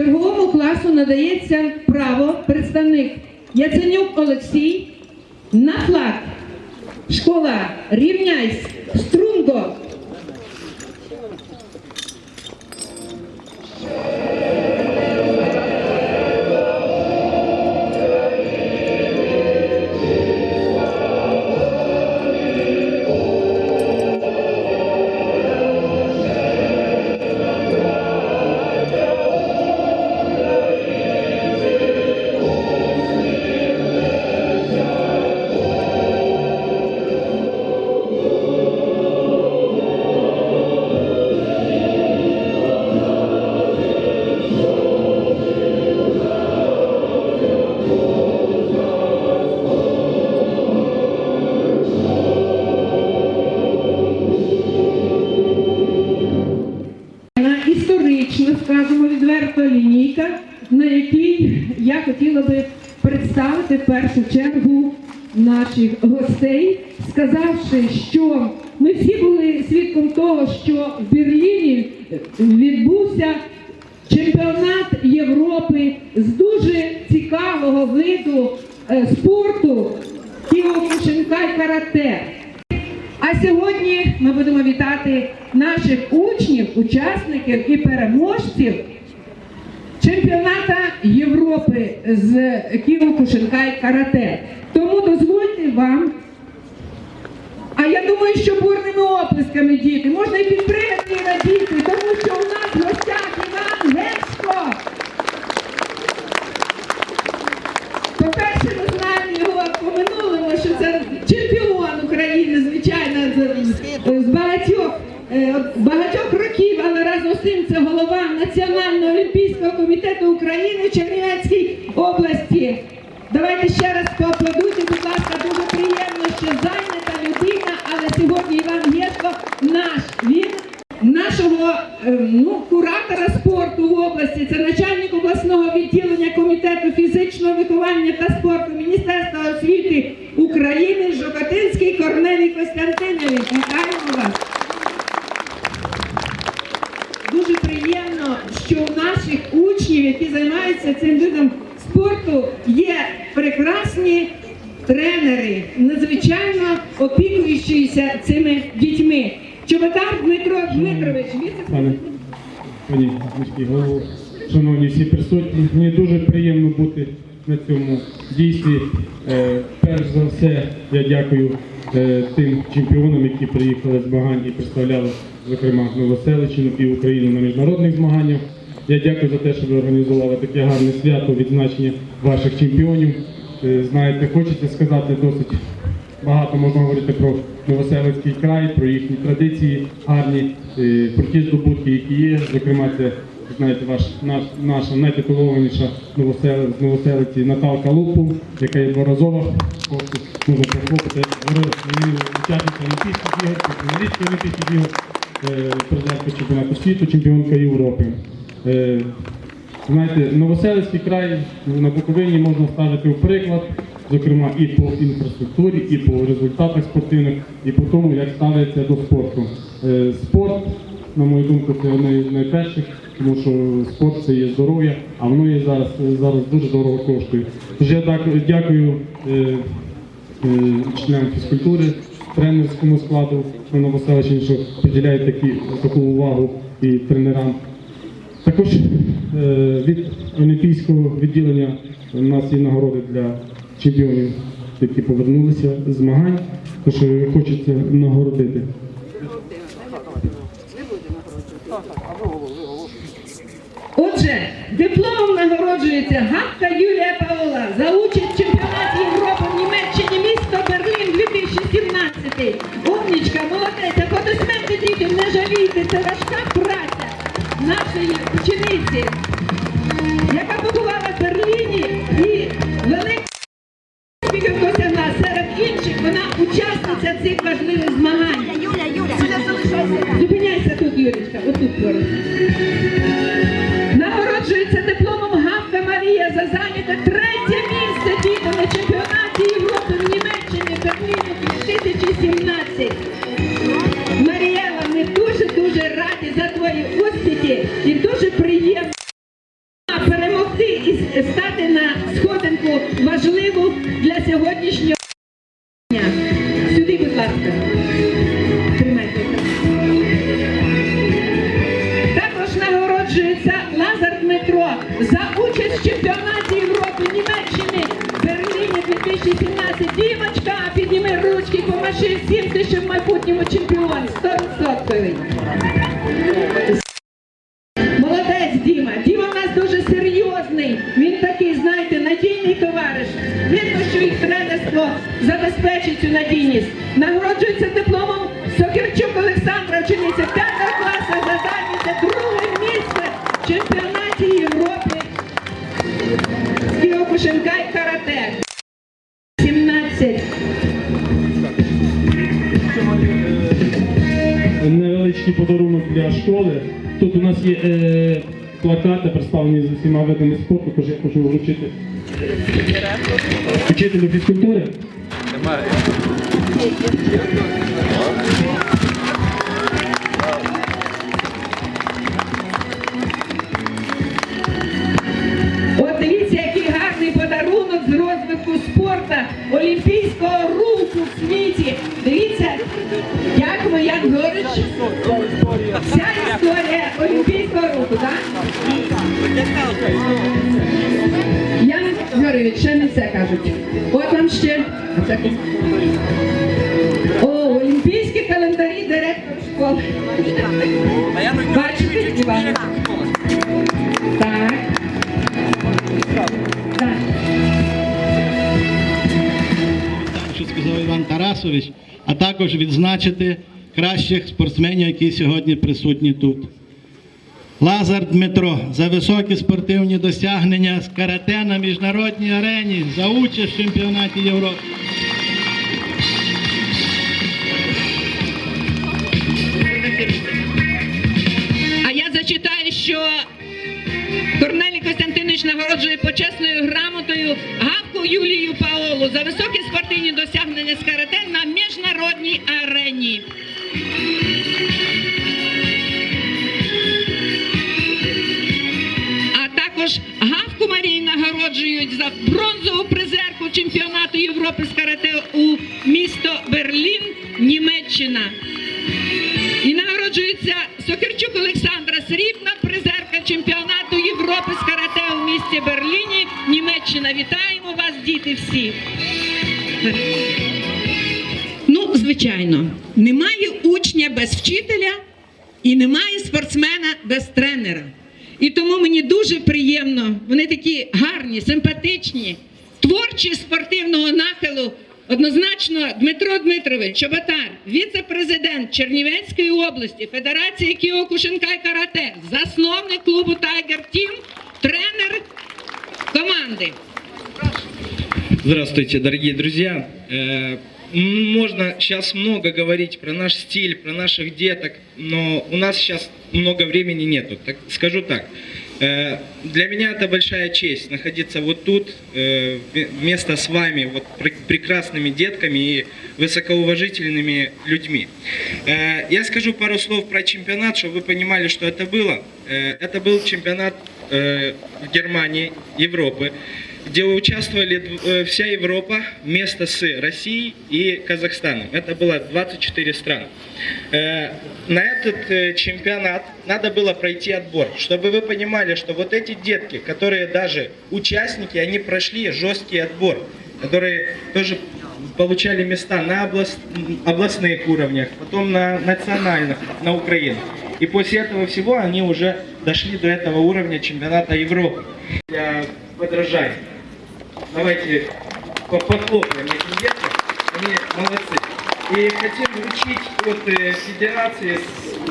Черговому класу надається право представник Яценюк Олексій на флаг. Школа Рівняйсь Струнго. Хотіла би представити в першу чергу наших гостей, сказавши, що ми всі були свідком того, що в Берліні відбувся чемпіонат Європи з дуже цікавого виду е, спорту Кіокушинкай карате. А сьогодні ми будемо вітати наших учнів, учасників і переможців чемпіоната Європи з Кіокушинкай карате. Тому дозвольте вам. А я думаю, що бурними оплесками діти, можна і підпригати і радіти, тому що у нас в гостях Іван Гецько. По-перше, ми знаємо його по минулому, що це чемпіон України, звичайно, з, багатьох, е, багатьох разом з тим це голова Національного олімпійського комітету України в Чернівецькій області. Давайте ще раз поаплодуйте, будь ласка, дуже приємно, що зайнята людина, але сьогодні Іван Єшко наш. Він нашого е, ну, куратора спорту в області, це начальник обласного відділення комітету фізичного виховання та спорту Міністерства освіти України Жокотинський Корнелій Костянтинович. Вітаємо вас. Дуже приємно, що у наших учнів, які займаються цим видом спорту, є прекрасні тренери, надзвичайно опікуючися цими дітьми. Чоботар Дмитро Дмитрович, віце пані міський голову, шановні всі присутні, мені дуже приємно бути на цьому дійстві. Е, перш за все, я дякую е, тим чемпіонам, які приїхали з змагань і представляли, зокрема, Новоселищину і Україну на міжнародних змаганнях. Я дякую за те, що ви організували таке гарне свято відзначення ваших чемпіонів. Е, знаєте, хочеться сказати досить Багато можна говорити про Новоселицький край, про їхні традиції гарні, е, про ті здобутки, які є. Зокрема, це знаєте, ваш наш наша найтитулованіша новосели, з новоселиці Наталка Лупу, яка є дворазова. Можна. Говорили, учасниця Олімпійських ігор, Олімпійських ігор, е, президентка чемпіонату світу, чемпіонка Європи. Е, Знаєте, Новоселицький край на Буковині можна ставити в приклад, зокрема і по інфраструктурі, і по результатах спортивних, і по тому, як ставиться до спорту. Е, Спорт, на мою думку, це одне з найперших, тому що спорт це є здоров'я, а воно є зараз, зараз дуже дорого коштує. Тож я так, дякую е, е, членам фізкультури, тренерському складу що приділяють такі, таку увагу і тренерам. Також е, від олімпійського відділення у нас є нагороди для чемпіонів, які повернулися з змагань, тож е, хочеться нагородити. Отже, дипломом нагороджується Гатка Юлія Павла за участь ручки, помаши всім, ти ще в майбутньому чемпіон. 100%. Молодець Діма. Діма в нас дуже серйозний. Він такий, знаєте, надійний товариш. Видно, що їх тренерство забезпечить цю надійність. Нагороджується дипломом Сокірчук Олександра, учениця невеличкий подарунок для школи. Тут у нас є е, плакати, представлені з усіма видами спорту, тож я хочу вручити вчителю фізкультури. Олімпійського руху в світі. Дивіться, як ми, як говорить, вся історія олімпійського руху, так? Ян Григорович, ще не все кажуть. От вам ще. О, олімпійські календарі директор школи. Бачите, Іване? Так. Так. Тарасович, а також відзначити кращих спортсменів, які сьогодні присутні тут. Лазар Дмитро за високі спортивні досягнення з карате на міжнародній арені за участь в чемпіонаті Європи. А я зачитаю, що Костянтинович нагороджує почесною грамотою Гавку Юлію Паолу за високі спортивні досягнення з карате на міжнародній арені. А також Гавку Марії нагороджують за бронзову призерку чемпіонату Європи з карате у місто Берлін, Німеччина. І нагороджується Сокирчук Олександра, срібна Німеччина. Вітаємо вас, діти всі. Ну, звичайно, немає учня без вчителя і немає спортсмена без тренера. І тому мені дуже приємно, вони такі гарні, симпатичні, творчі спортивного нахилу. Однозначно, Дмитро Дмитрович, Чоботар, віце-президент Чернівецької області, Федерації Кіокушинкай Карате, засновник клубу Тайгер Тім, тренер команди. Здравствуйте, дорогие друзья. Э, Можно сейчас много говорить про наш стиль, про наших деток, но у нас сейчас много времени нету. Так, скажу так. э, Для меня это большая честь находиться вот тут, э, вме- вместо с вами, вот пр- прекрасными детками и высокоуважительными людьми. Я скажу пару слов про чемпионат, чтобы вы понимали, что это было. Это был чемпионат э, в Германии, Европы, где участвовали э, вся Европа вместо с Россией и Казахстаном. Это было 24 страны. Э, На этот чемпионат надо было пройти отбор, чтобы вы понимали, что вот эти детки, которые даже участники, они прошли жесткий отбор, которые тоже получали места на област- областных уровнях, потом на национальных, на Украине. И после этого всего они уже дошли до этого уровня чемпионата Европы. Для подражания. Давайте по- похлопаем этим деткам, они молодцы. И хотим вручить от э, федерации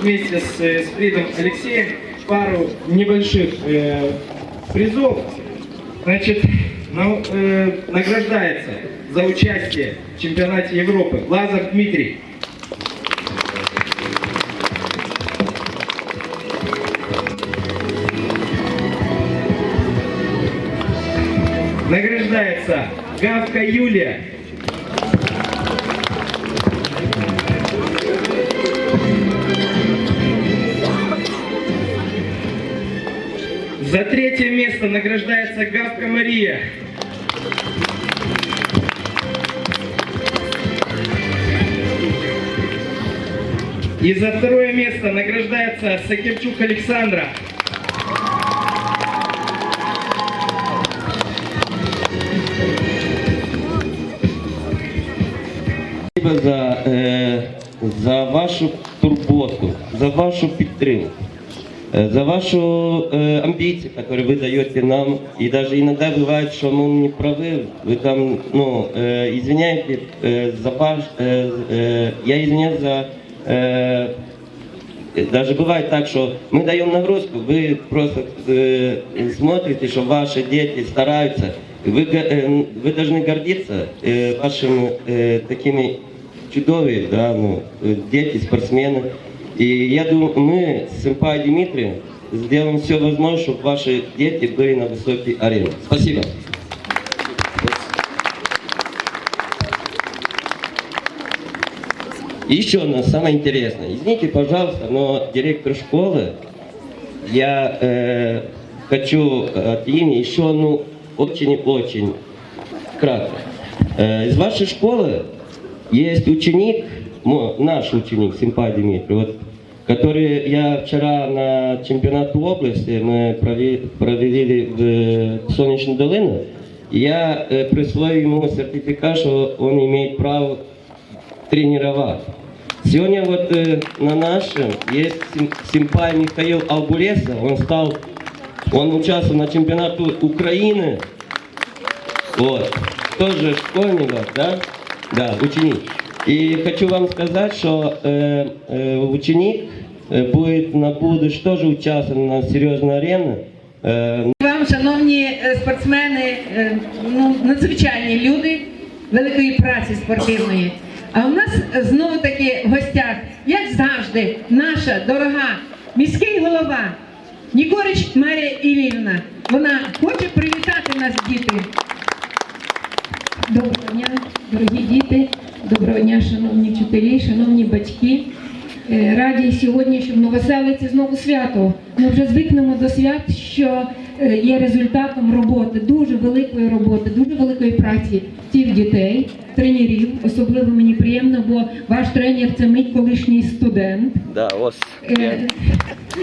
вместе с, э, с Фридом Алексеем пару небольших э, призов. Значит, ну, э, награждается за участие в чемпионате Европы Лазар Дмитрий. Гавка Юлия. За третье место награждается Гавка Мария. И за второе место награждается Сакирчук Александра. вашу турботу, за вашу підтримку, э, за вашу э, амбиции, которые вы даете нам. И даже иногда бывает, что мы не правы. Вы там, ну, э, извиняете э, за ваш, э, э, я извиняюсь за э, даже бывает так, что мы даем нагрузку, вы просто э, смотрите, что ваши дети стараются. И Вы, го- э, вы должны гордиться э, вашими э, такими чудовыми, да, ну, э, дети, спортсмены. И я думаю, мы с Сэмпай Дмитрием сделаем все возможное, чтобы ваши дети были на высокой арене. Спасибо. Еще одно самое интересное. Извините, пожалуйста, но директор школы, я э, хочу от имени еще одну очень-очень кратко. Э, из вашей школы есть ученик, наш ученик, Симпа Дмитрий, вот, который я вчера на чемпионат области мы провели, провели в Солнечную долину, я э, присвоил ему сертификат, что он имеет право тренировать. Сегодня вот э, на нашем есть сим- симпай Михаил Албулеса. Он стал, он участвовал на чемпионате Украины. Вот. Тоже школьник, да? Да, ученик. И хочу вам сказать, что э, э, ученик э, будет на будущее тоже участвовать на серьезной арене. Э, Вам, шановні е, спортсмени, е, ну, надзвичайні люди великої праці спортивної. А у нас е, знову таки в гостях, як завжди, наша дорога міський голова Нікорич Марія Іллівна. Вона хоче привітати нас, діти. Доброго дня, дорогі діти, доброго дня, шановні вчителі, шановні батьки. Е, Раді сьогодні, що в Новоселиці знову свято. Ми вже звикнемо до свят, що е, є результатом роботи, дуже великої роботи, дуже великої праці тих дітей, тренерів. Особливо мені приємно, бо ваш тренер це мій колишній студент. да, ось. Е,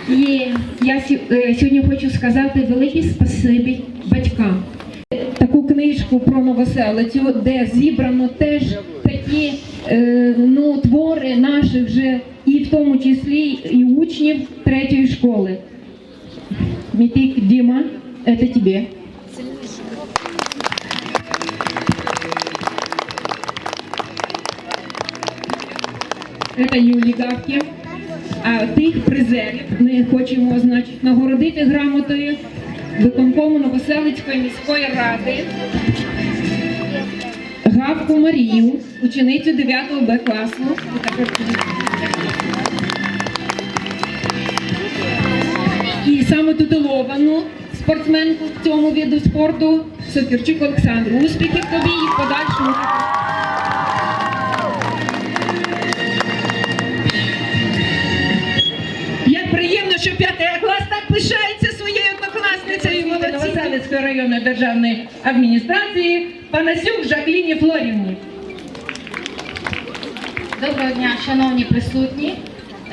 І я сьогодні хочу сказати велике спасибі батькам. Книжку про новоселицю, де зібрано теж такі е, ну, твори наших же, і в тому числі і учнів третьої школи. Мітик Діма, це тобі. Це Юлі Гавки. А тих призерів ми хочемо значить, нагородити грамотою виконкому Новоселицької міської ради Гавку Марію, ученицю 9 Б класу. І саме титуловану спортсменку в цьому виду спорту Сокірчук Олександру. Успіхів тобі і в подальшому. Як приємно, що п'ятий клас так однокласницею Новоселицької районної державної адміністрації Панасюк Жакліні Флорівні. Доброго дня, шановні присутні.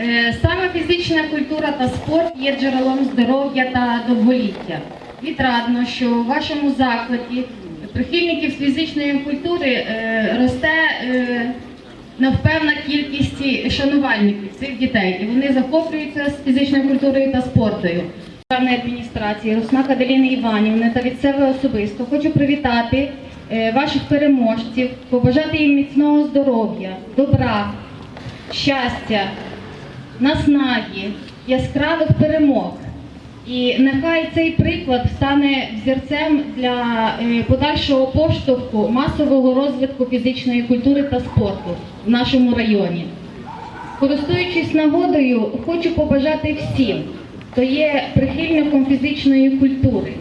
Е, Саме фізична культура та спорт є джерелом здоров'я та довголіття. Відрадно, що у вашому закладі прихильників фізичної культури е, росте е, невпевна кількість шанувальників цих дітей, і вони захоплюються з фізичною культурою та спортою. Державної адміністрації Русмак Аделіни Іванівни та від себе особисто хочу привітати е, ваших переможців, побажати їм міцного здоров'я, добра, щастя, наснаги, яскравих перемог. І нехай цей приклад стане взірцем для е, подальшого поштовху масового розвитку фізичної культури та спорту в нашому районі. Користуючись нагодою, хочу побажати всім, хто є прихильником фізичної культури,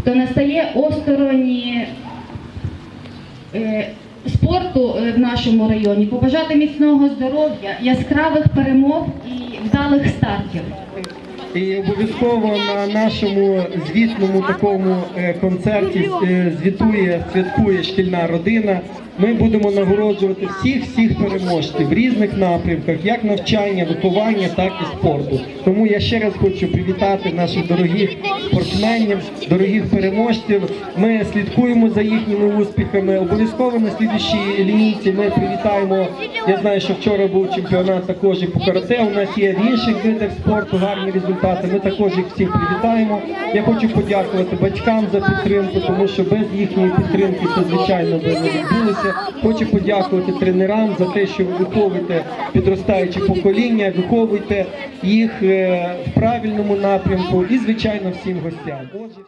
хто не стає осторонь е, спорту е, в нашому районі, побажати міцного здоров'я, яскравих перемог і вдалих стартів. І обов'язково на нашому звітному такому е, концерті е, звітує, святкує шкільна родина. Ми будемо нагороджувати всіх всіх переможців в різних напрямках, як навчання, виховання, так і спорту. Тому я ще раз хочу привітати наших дорогих спортсменів, дорогих переможців. Ми слідкуємо за їхніми успіхами. Обов'язково на слідчій лінійці ми привітаємо. Я знаю, що вчора був чемпіонат також і по карате. У нас є в інших видах спорту гарні результати. Ми також їх всіх привітаємо. Я хочу подякувати батькам за підтримку, тому що без їхньої підтримки це звичайно би не відбулося. Хочу подякувати тренерам за те, що ви виховуєте підростаюче покоління, виховуєте їх е, в правильному напрямку і звичайно всім гостям. Отже,